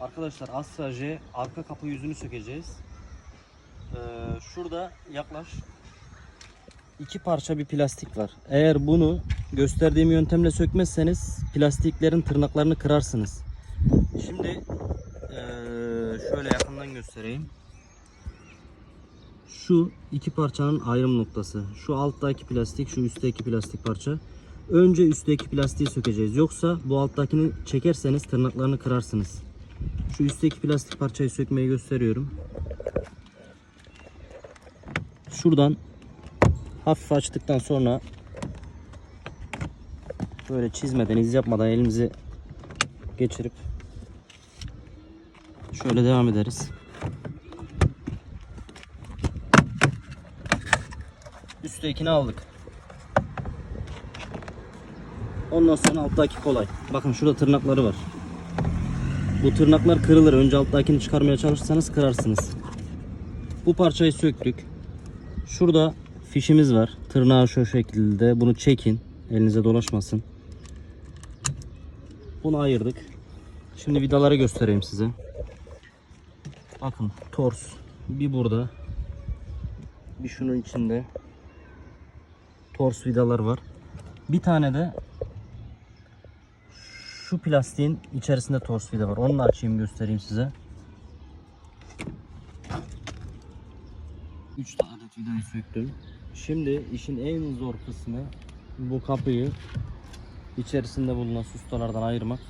Arkadaşlar Astra J arka kapı yüzünü sökeceğiz. Ee, şurada yaklaş iki parça bir plastik var. Eğer bunu gösterdiğim yöntemle sökmezseniz plastiklerin tırnaklarını kırarsınız. Şimdi ee, şöyle yakından göstereyim. Şu iki parçanın ayrım noktası. Şu alttaki plastik, şu üstteki plastik parça. Önce üstteki plastiği sökeceğiz. Yoksa bu alttakini çekerseniz tırnaklarını kırarsınız. Şu üstteki plastik parçayı sökmeyi gösteriyorum. Şuradan hafif açtıktan sonra böyle çizmeden, iz yapmadan elimizi geçirip şöyle devam ederiz. Üsttekini aldık. Ondan sonra alttaki kolay. Bakın şurada tırnakları var. Bu tırnaklar kırılır. Önce alttakini çıkarmaya çalışırsanız kırarsınız. Bu parçayı söktük. Şurada fişimiz var. Tırnağı şu şekilde. Bunu çekin. Elinize dolaşmasın. Bunu ayırdık. Şimdi vidaları göstereyim size. Bakın tors. Bir burada. Bir şunun içinde. Tors vidalar var. Bir tane de şu plastiğin içerisinde tors vida var. Onu da açayım göstereyim size. 3 adet vidayı söktüm. Şimdi işin en zor kısmı bu kapıyı içerisinde bulunan sustalardan ayırmak.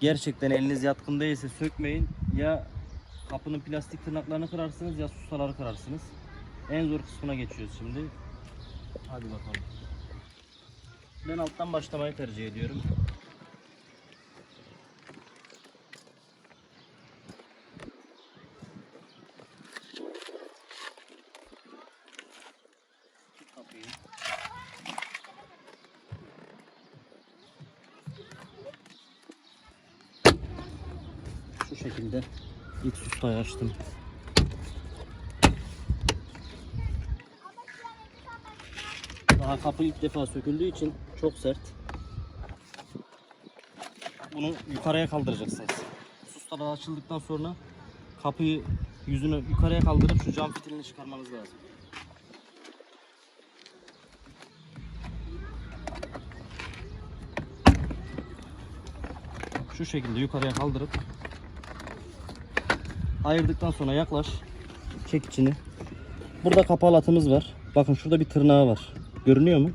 Gerçekten eliniz yatkın değilse sökmeyin. Ya kapının plastik tırnaklarını kırarsınız ya sustaları kırarsınız. En zor kısmına geçiyoruz şimdi. Hadi bakalım. Ben alttan başlamayı tercih ediyorum. Şekilde ilk sustayı açtım. Daha kapı ilk defa söküldüğü için çok sert. Bunu yukarıya kaldıracaksınız. Sustalar açıldıktan sonra kapıyı yüzünü yukarıya kaldırıp şu cam fitilini çıkarmanız lazım. Şu şekilde yukarıya kaldırıp ayırdıktan sonra yaklaş. Çek içini. Burada kapı halatımız var. Bakın şurada bir tırnağı var. Görünüyor mu?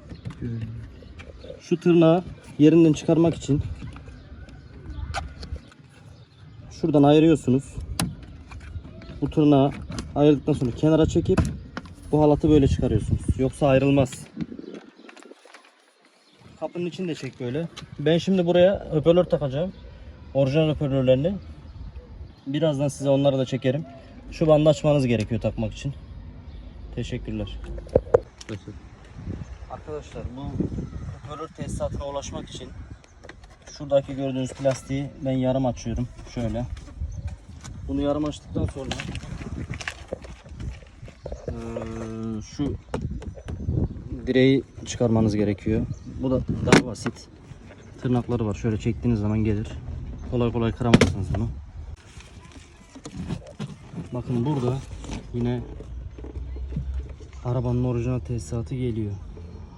Şu tırnağı yerinden çıkarmak için şuradan ayırıyorsunuz. Bu tırnağı ayırdıktan sonra kenara çekip bu halatı böyle çıkarıyorsunuz. Yoksa ayrılmaz. Kapının içini de çek böyle. Ben şimdi buraya hoparlör takacağım. Orijinal hoparlörlerini. Birazdan size onları da çekerim. Şu bandı açmanız gerekiyor takmak için. Teşekkürler. Arkadaşlar bu hoparlör tesisatına ulaşmak için şuradaki gördüğünüz plastiği ben yarım açıyorum. Şöyle. Bunu yarım açtıktan sonra şu direği çıkarmanız gerekiyor. Bu da daha basit. Tırnakları var. Şöyle çektiğiniz zaman gelir. Kolay kolay kıramazsınız bunu. Bakın burada yine arabanın orijinal tesisatı geliyor.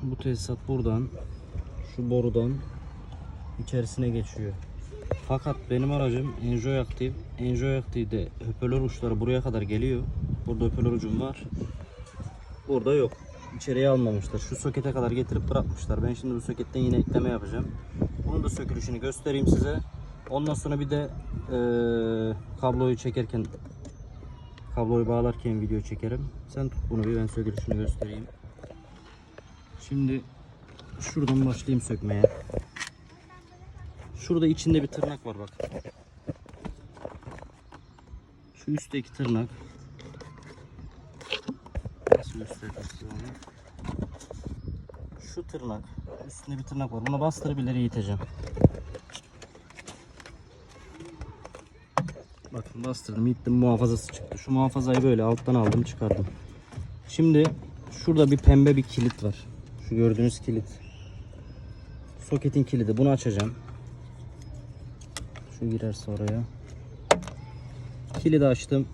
Bu tesisat buradan şu borudan içerisine geçiyor. Fakat benim aracım Enjoy Active. Enjoy Active'de hoparlör uçları buraya kadar geliyor. Burada hoparlör ucum var. Burada yok. İçeriye almamışlar. Şu sokete kadar getirip bırakmışlar. Ben şimdi bu soketten yine ekleme yapacağım. Bunun da sökülüşünü göstereyim size. Ondan sonra bir de eee, kabloyu çekerken kabloyu bağlarken video çekerim. Sen tut bunu bir ben sökülüşünü göstereyim. Şimdi şuradan başlayayım sökmeye. Şurada içinde bir tırnak var bak. Şu üstteki tırnak. Nasıl göstereyim size? Şu tırnak. Üstünde bir tırnak var. Buna bastırıp ileri iteceğim. Bakın bastırdım ittim muhafazası çıktı. Şu muhafazayı böyle alttan aldım çıkardım. Şimdi şurada bir pembe bir kilit var. Şu gördüğünüz kilit. Soketin kilidi. Bunu açacağım. Şu girerse oraya. Kilidi açtım.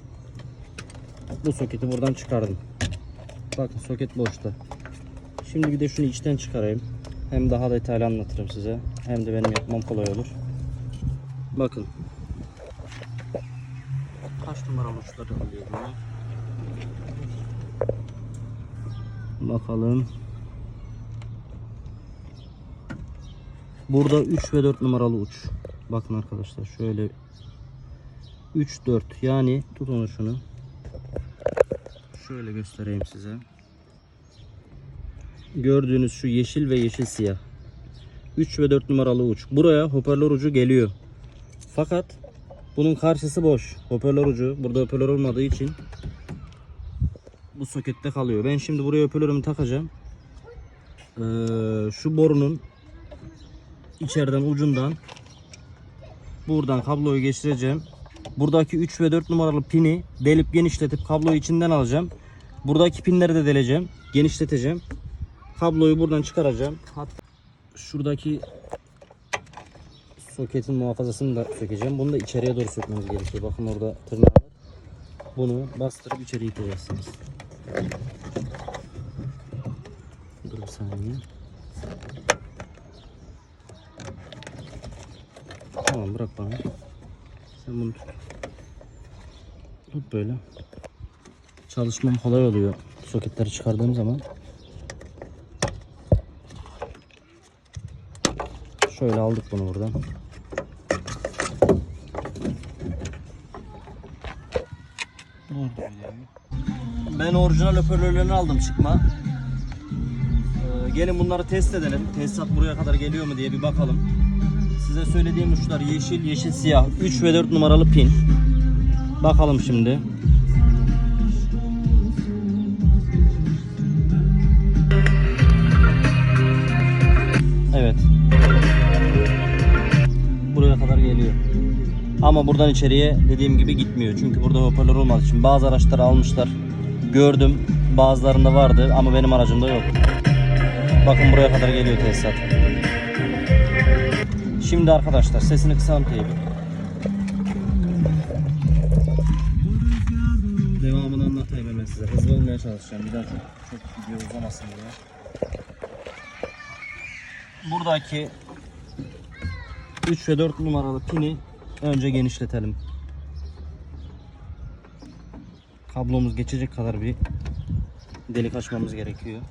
Bu soketi buradan çıkardım. Bakın soket boşta. Şimdi bir de şunu içten çıkarayım. Hem daha detaylı anlatırım size. Hem de benim yapmam kolay olur. Bakın. Kaç numara uçları alıyor bunu? Bakalım. Burada 3 ve 4 numaralı uç. Bakın arkadaşlar şöyle 3 4 yani tutun şunu. Şöyle göstereyim size. Gördüğünüz şu yeşil ve yeşil siyah. 3 ve 4 numaralı uç. Buraya hoparlör ucu geliyor. Fakat bunun karşısı boş. Hoparlör ucu burada hoparlör olmadığı için bu sokette kalıyor. Ben şimdi buraya hoparlörümü takacağım. Ee, şu borunun içeriden ucundan buradan kabloyu geçireceğim. Buradaki 3 ve 4 numaralı pini delip genişletip kabloyu içinden alacağım. Buradaki pinleri de deleceğim. Genişleteceğim. Kabloyu buradan çıkaracağım. Hatta şuradaki soketin muhafazasını da sökeceğim. Bunu da içeriye doğru sökmemiz gerekiyor. Bakın orada tırnağı var. Bunu bastırıp içeri iteceksiniz. Dur bir saniye. Tamam bırak bana. Sen bunu tut. Tut böyle. Çalışmam kolay oluyor. Soketleri çıkardığım zaman. Şöyle aldık bunu buradan. Ben orijinal hoparlörlerini aldım çıkma. Ee, gelin bunları test edelim. Tesisat buraya kadar geliyor mu diye bir bakalım. Size söylediğim uçlar yeşil, yeşil siyah. 3 ve 4 numaralı pin. Bakalım şimdi. Ama buradan içeriye dediğim gibi gitmiyor. Çünkü burada hoparlör olmadığı için bazı araçları almışlar. Gördüm. Bazılarında vardı ama benim aracımda yok. Bakın buraya kadar geliyor tesisat. Şimdi arkadaşlar sesini kısalım teybi. Devamını anlatayım hemen size. Hızlı olmaya çalışacağım. Bir daha çok, çok video uzamasın diye. Buradaki 3 ve 4 numaralı pini önce genişletelim. Kablomuz geçecek kadar bir delik açmamız gerekiyor.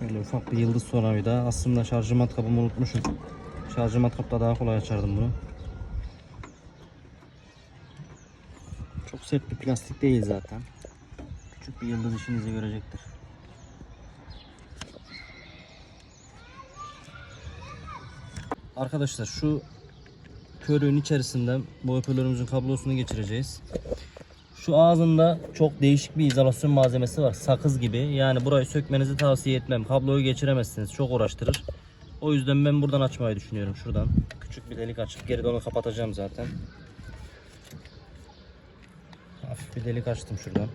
Böyle ufak bir yıldız sonraydı. Aslında şarjı matkabımı unutmuşum. Şarjı matkapla daha kolay açardım bunu. Çok sert bir plastik değil zaten. Küçük bir yıldız işinizi görecektir. Arkadaşlar şu körüğün içerisinden bu hoparlörümüzün kablosunu geçireceğiz. Şu ağzında çok değişik bir izolasyon malzemesi var. Sakız gibi. Yani burayı sökmenizi tavsiye etmem. Kabloyu geçiremezsiniz. Çok uğraştırır. O yüzden ben buradan açmayı düşünüyorum. Şuradan. Küçük bir delik açıp geri de onu kapatacağım zaten. Hafif bir delik açtım şuradan.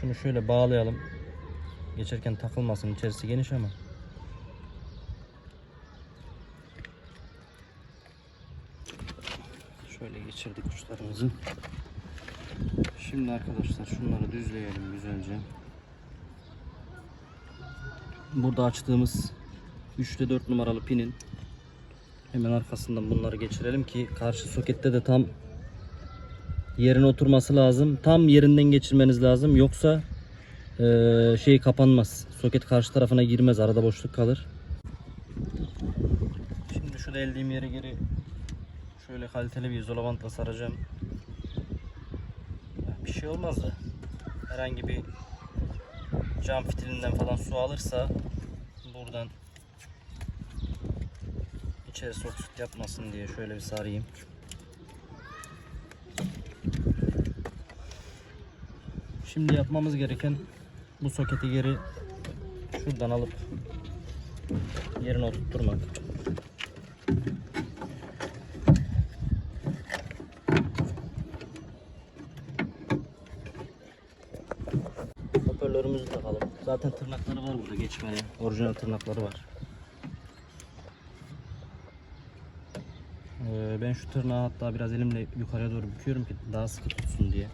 Şunu şöyle bağlayalım. Geçerken takılmasın. İçerisi geniş ama. Şöyle geçirdik uçlarımızı. Şimdi arkadaşlar şunları düzleyelim güzelce. Burada açtığımız 3 ile 4 numaralı pinin hemen arkasından bunları geçirelim ki karşı sokette de tam yerine oturması lazım. Tam yerinden geçirmeniz lazım. Yoksa eee, şey kapanmaz. Soket karşı tarafına girmez. Arada boşluk kalır. Şimdi şu deldiğim yeri geri Şöyle kaliteli bir izolavantla saracağım. Bir şey olmaz da herhangi bir cam fitilinden falan su alırsa buradan içeri sok yapmasın diye şöyle bir sarayım. Şimdi yapmamız gereken bu soketi geri şuradan alıp yerine oturtturmak. Hoparlörümüzü takalım. Zaten tırnakları var burada geçmeli. Orijinal tırnakları var. Ee, ben şu tırnağı hatta biraz elimle yukarıya doğru büküyorum ki daha sıkı tutsun diye.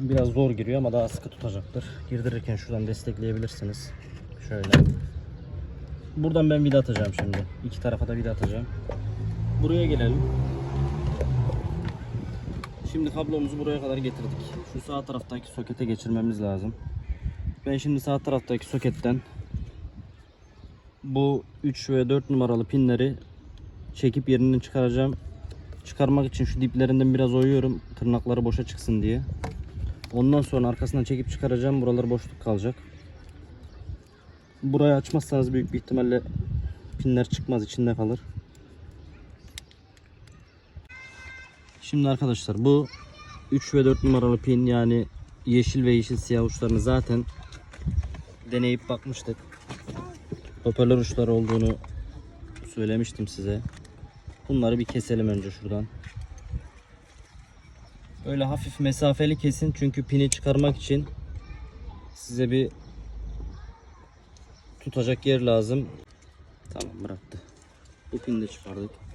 Biraz zor giriyor ama daha sıkı tutacaktır. Girdirirken şuradan destekleyebilirsiniz. Şöyle. Buradan ben vida atacağım şimdi. İki tarafa da vida atacağım. Buraya gelelim. Şimdi kablomuzu buraya kadar getirdik. Şu sağ taraftaki sokete geçirmemiz lazım. Ben şimdi sağ taraftaki soketten bu 3 ve 4 numaralı pinleri çekip yerinden çıkaracağım. Çıkarmak için şu diplerinden biraz oyuyorum. Tırnakları boşa çıksın diye. Ondan sonra arkasından çekip çıkaracağım. Buralar boşluk kalacak. Burayı açmazsanız büyük bir ihtimalle pinler çıkmaz içinde kalır. Şimdi arkadaşlar bu 3 ve 4 numaralı pin yani yeşil ve yeşil siyah uçlarını zaten deneyip bakmıştık. Hoparlör uçları olduğunu söylemiştim size. Bunları bir keselim önce şuradan. Öyle hafif mesafeli kesin çünkü pini çıkarmak için size bir tutacak yer lazım. Tamam bıraktı. Bu pini de çıkardık.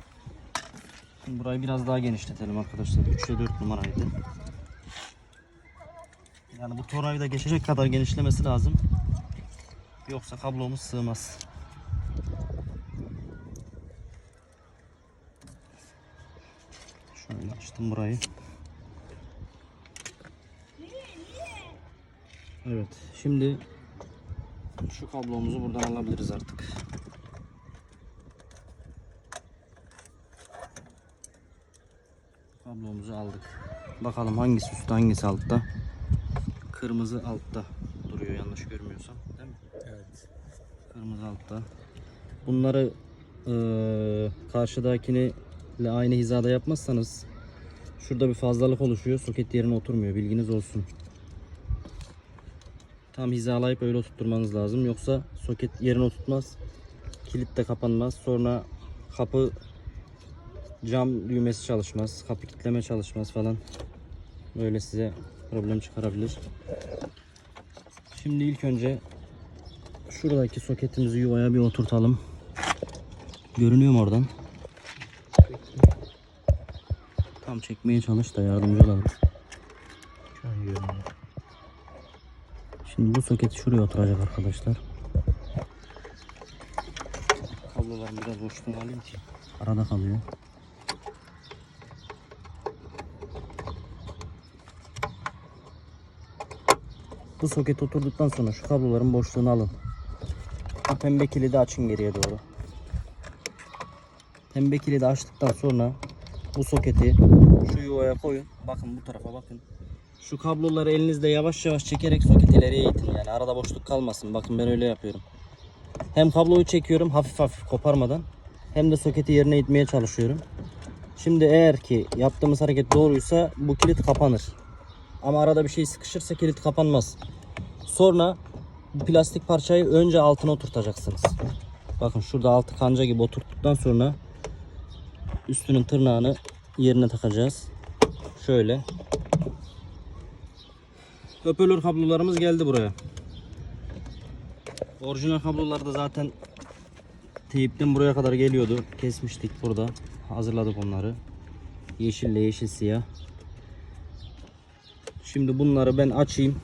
Şimdi burayı biraz daha genişletelim arkadaşlar. 3'e 4 numaraydı. Yani bu torayı da geçecek kadar genişlemesi lazım. Yoksa kablomuz sığmaz. Şöyle açtım burayı. Evet. Şimdi şu kablomuzu buradan alabiliriz artık. Kablomuzu aldık. Bakalım hangisi üstte hangisi altta. Kırmızı altta duruyor yanlış görmüyorsam. Değil mi? Evet. Kırmızı altta. Bunları eee karşıdakini ile aynı hizada yapmazsanız şurada bir fazlalık oluşuyor. Soket yerine oturmuyor. Bilginiz olsun. Tam hizalayıp öyle oturtmanız lazım. Yoksa soket yerine oturtmaz. Kilit de kapanmaz. Sonra kapı cam düğmesi çalışmaz. Kapı kilitleme çalışmaz falan. Böyle size problem çıkarabilir. Şimdi ilk önce şuradaki soketimizi yuvaya bir oturtalım. Görünüyor mu oradan? Tam çekmeye çalış da yardımcı olalım. Şimdi bu soketi şuraya oturacak arkadaşlar. Kablolarımı biraz boşluğuna alayım ki. Arada kalıyor. Bu soket oturduktan sonra şu kabloların boşluğunu alın. Bu pembe kilidi açın geriye doğru. Pembe kilidi açtıktan sonra bu soketi şu yuvaya koyun. Bakın bu tarafa bakın. Şu kabloları elinizde yavaş yavaş çekerek soketi ileriye itin yani arada boşluk kalmasın. Bakın ben öyle yapıyorum. Hem kabloyu çekiyorum hafif hafif koparmadan hem de soketi yerine itmeye çalışıyorum. Şimdi eğer ki yaptığımız hareket doğruysa bu kilit kapanır. Ama arada bir şey sıkışırsa kilit kapanmaz. Sonra bu plastik parçayı önce altına oturtacaksınız. Bakın şurada altı kanca gibi oturttuktan sonra üstünün tırnağını yerine takacağız. Şöyle. Hoparlör kablolarımız geldi buraya. Orijinal kablolar da zaten teyipten buraya kadar geliyordu. Kesmiştik burada. Hazırladık onları. Yeşille yeşil siyah. Şimdi bunları ben açayım.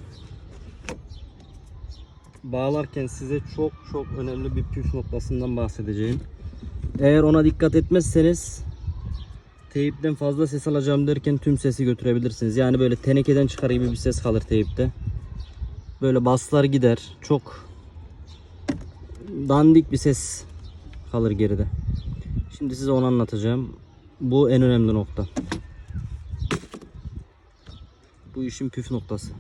Bağlarken size çok çok önemli bir püf noktasından bahsedeceğim. Eğer ona dikkat etmezseniz teyipten fazla ses alacağım derken tüm sesi götürebilirsiniz. Yani böyle tenekeden çıkar gibi bir ses kalır teyipte. Böyle baslar gider. Çok dandik bir ses kalır geride. Şimdi size onu anlatacağım. Bu en önemli nokta. Bu işin püf noktası.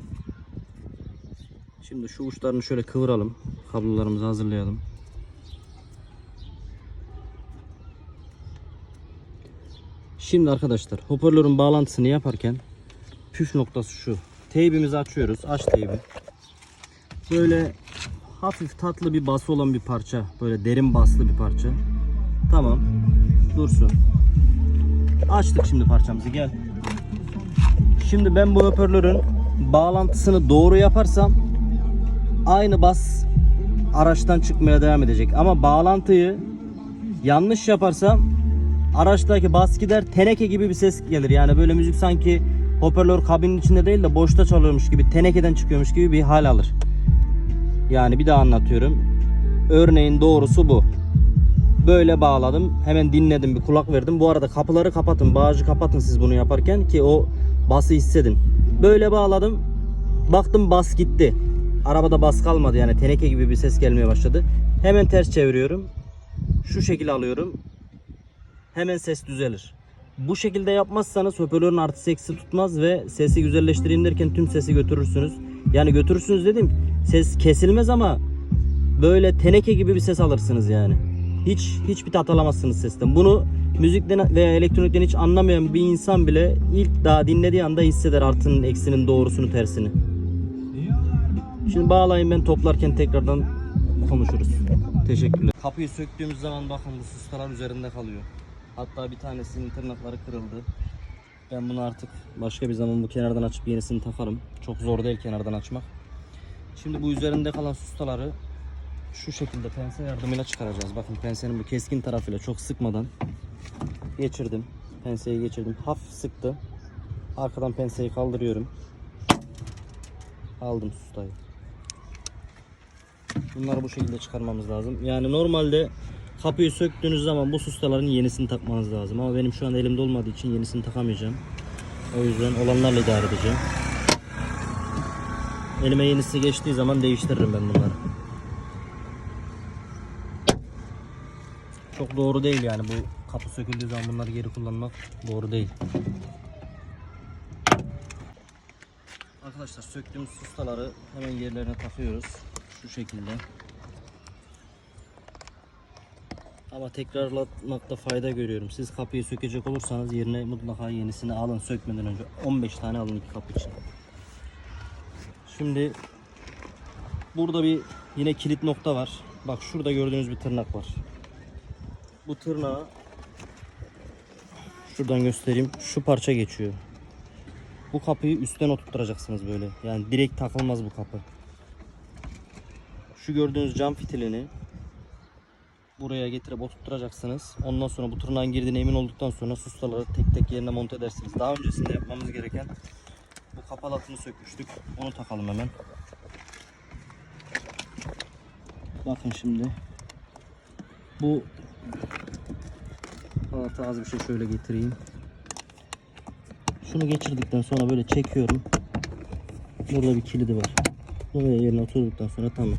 Şimdi şu uçlarını şöyle kıvıralım. Kablolarımızı hazırlayalım. Şimdi arkadaşlar hoparlörün bağlantısını yaparken püf noktası şu. Teybimizi açıyoruz. Aç teybi. Böyle hafif tatlı bir bası olan bir parça. Böyle derin baslı bir parça. Tamam. Dursun. Açtık şimdi parçamızı gel. Şimdi ben bu hoparlörün bağlantısını doğru yaparsam aynı bas araçtan çıkmaya devam edecek. Ama bağlantıyı yanlış yaparsam araçtaki bas gider teneke gibi bir ses gelir. Yani böyle müzik sanki hoparlör kabinin içinde değil de boşta çalıyormuş gibi tenekeden çıkıyormuş gibi bir hal alır. Yani bir daha anlatıyorum. Örneğin doğrusu bu. Böyle bağladım. Hemen dinledim bir kulak verdim. Bu arada kapıları kapatın. Bağcı kapatın siz bunu yaparken ki o bası hissedin. Böyle bağladım. Baktım bas gitti. Arabada bas kalmadı yani teneke gibi bir ses gelmeye başladı. Hemen ters çeviriyorum. Şu şekilde alıyorum. Hemen ses düzelir. Bu şekilde yapmazsanız hoparlörün artı eksi tutmaz ve sesi güzelleştireyim derken tüm sesi götürürsünüz. Yani götürürsünüz dedim. Ses kesilmez ama böyle teneke gibi bir ses alırsınız yani. Hiç hiçbir tat alamazsınız sesten. Bunu müzikten veya elektronikten hiç anlamayan bir insan bile ilk daha dinlediği anda hisseder artının eksinin doğrusunu tersini. Şimdi bağlayın ben toplarken tekrardan konuşuruz. Teşekkürler. Kapıyı söktüğümüz zaman bakın bu sustalar üzerinde kalıyor. Hatta bir tanesinin tırnakları kırıldı. Ben bunu artık başka bir zaman bu kenardan açıp yenisini takarım. Çok zor değil kenardan açmak. Şimdi bu üzerinde kalan sustaları şu şekilde pense yardımıyla çıkaracağız. Bakın pensenin bu keskin tarafıyla çok sıkmadan geçirdim. Penseyi geçirdim. Hafif sıktı. Arkadan penseyi kaldırıyorum. Aldım sustayı. Bunları bu şekilde çıkarmamız lazım. Yani normalde kapıyı söktüğünüz zaman bu sustaların yenisini takmanız lazım. Ama benim şu an elimde olmadığı için yenisini takamayacağım. O yüzden olanlarla idare edeceğim. Elime yenisi geçtiği zaman değiştiririm ben bunları. Çok doğru değil yani bu kapı söküldüğü zaman bunları geri kullanmak doğru değil. Arkadaşlar söktüğümüz sustaları hemen yerlerine takıyoruz. Şu şekilde. Ama tekrarlatmakta fayda görüyorum. Siz kapıyı sökecek olursanız yerine mutlaka yenisini alın sökmeden önce. 15 tane alın iki kapı için. Şimdi burada bir yine kilit nokta var. Bak şurada gördüğünüz bir tırnak var. Bu tırnağı şuradan göstereyim. Şu parça geçiyor. Bu kapıyı üstten oturtacaksınız böyle. Yani direkt takılmaz bu kapı. Şu gördüğünüz cam fitilini buraya getirip oturtacaksınız. Ondan sonra bu tırnağın girdiğine emin olduktan sonra sustaları tek tek yerine monte edersiniz. Daha öncesinde yapmamız gereken bu kapalı hatını sökmüştük. Onu takalım hemen. Bakın şimdi. Bu halatı az bir şey şöyle getireyim. Şunu geçirdikten sonra böyle çekiyorum. Burada bir kilidi var. Buraya yerine oturduktan sonra tamam.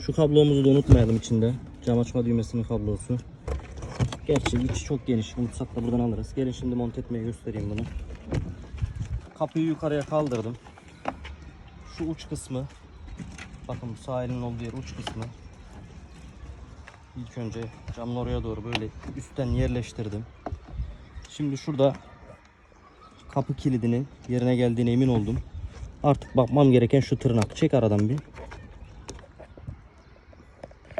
Şu kablomuzu da unutmayalım içinde. Cam açma düğmesinin kablosu. Gerçi içi çok geniş. Unutsak da buradan alırız. Gelin şimdi monte etmeye göstereyim bunu. Kapıyı yukarıya kaldırdım. Şu uç kısmı bakın bu sağ elin olduğu yer uç kısmı. İlk önce camın oraya doğru böyle üstten yerleştirdim. Şimdi şurada kapı kilidinin yerine geldiğine emin oldum. Artık bakmam gereken şu tırnak. Çek aradan bir.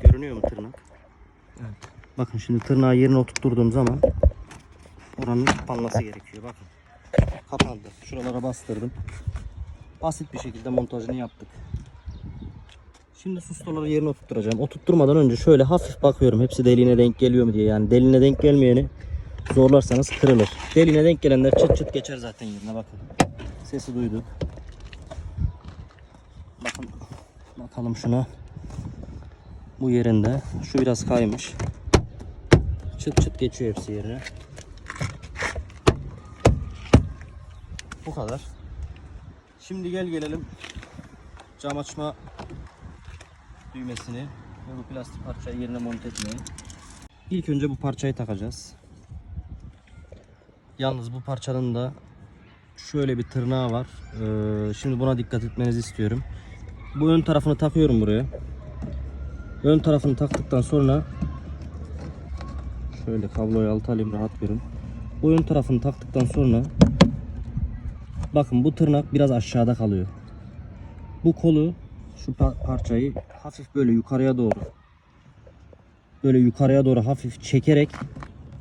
Görünüyor mu tırnak? Evet. Bakın şimdi tırnağı yerine oturtturduğum zaman oranın kapanması gerekiyor. Bakın. Kapandı. Şuralara bastırdım. Basit bir şekilde montajını yaptık. Şimdi sustaları yerine oturtturacağım. Oturtturmadan önce şöyle hafif bakıyorum. Hepsi deliğine denk geliyor mu diye. Yani deliğine denk gelmeyeni zorlarsanız kırılır. Deliğine denk gelenler çıt çıt geçer zaten yerine bakın. Sesi duyduk. Bakın bakalım şuna. Bu yerinde. Şu biraz kaymış. Çıt çıt geçiyor hepsi yerine. Bu kadar. Şimdi gel gelelim cam açma düğmesini ve bu plastik parçayı yerine monte etmeye. İlk önce bu parçayı takacağız. Yalnız bu parçanın da şöyle bir tırnağı var. Ee, şimdi buna dikkat etmenizi istiyorum. Bu ön tarafını takıyorum buraya. Ön tarafını taktıktan sonra şöyle kabloyu alt alayım rahat görün. Bu ön tarafını taktıktan sonra bakın bu tırnak biraz aşağıda kalıyor. Bu kolu şu pa- parçayı hafif böyle yukarıya doğru böyle yukarıya doğru hafif çekerek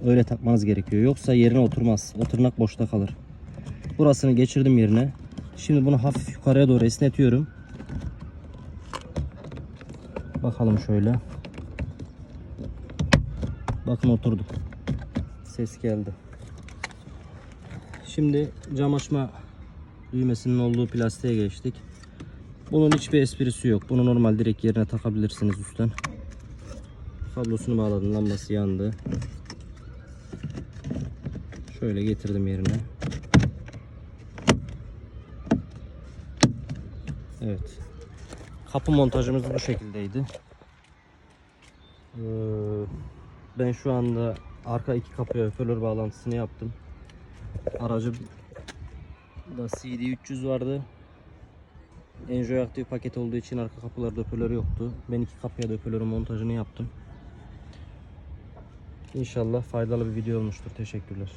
öyle takmanız gerekiyor. Yoksa yerine oturmaz. O tırnak boşta kalır. Burasını geçirdim yerine. Şimdi bunu hafif yukarıya doğru esnetiyorum. Bakalım şöyle. Bakın oturdu. Ses geldi. Şimdi cam açma düğmesinin olduğu plastiğe geçtik. Bunun hiçbir esprisi yok. Bunu normal direkt yerine takabilirsiniz üstten. Kablosunu bağladım. Lambası yandı. Şöyle getirdim yerine. Evet. Kapı montajımız bu şekildeydi. Ee, ben şu anda arka iki kapıya hoparlör bağlantısını yaptım. Aracım da CD300 vardı. Enjoy aktif paket olduğu için arka kapılarda hoparlör yoktu. Ben iki kapıya da hoparlörün montajını yaptım. İnşallah faydalı bir video olmuştur. Teşekkürler.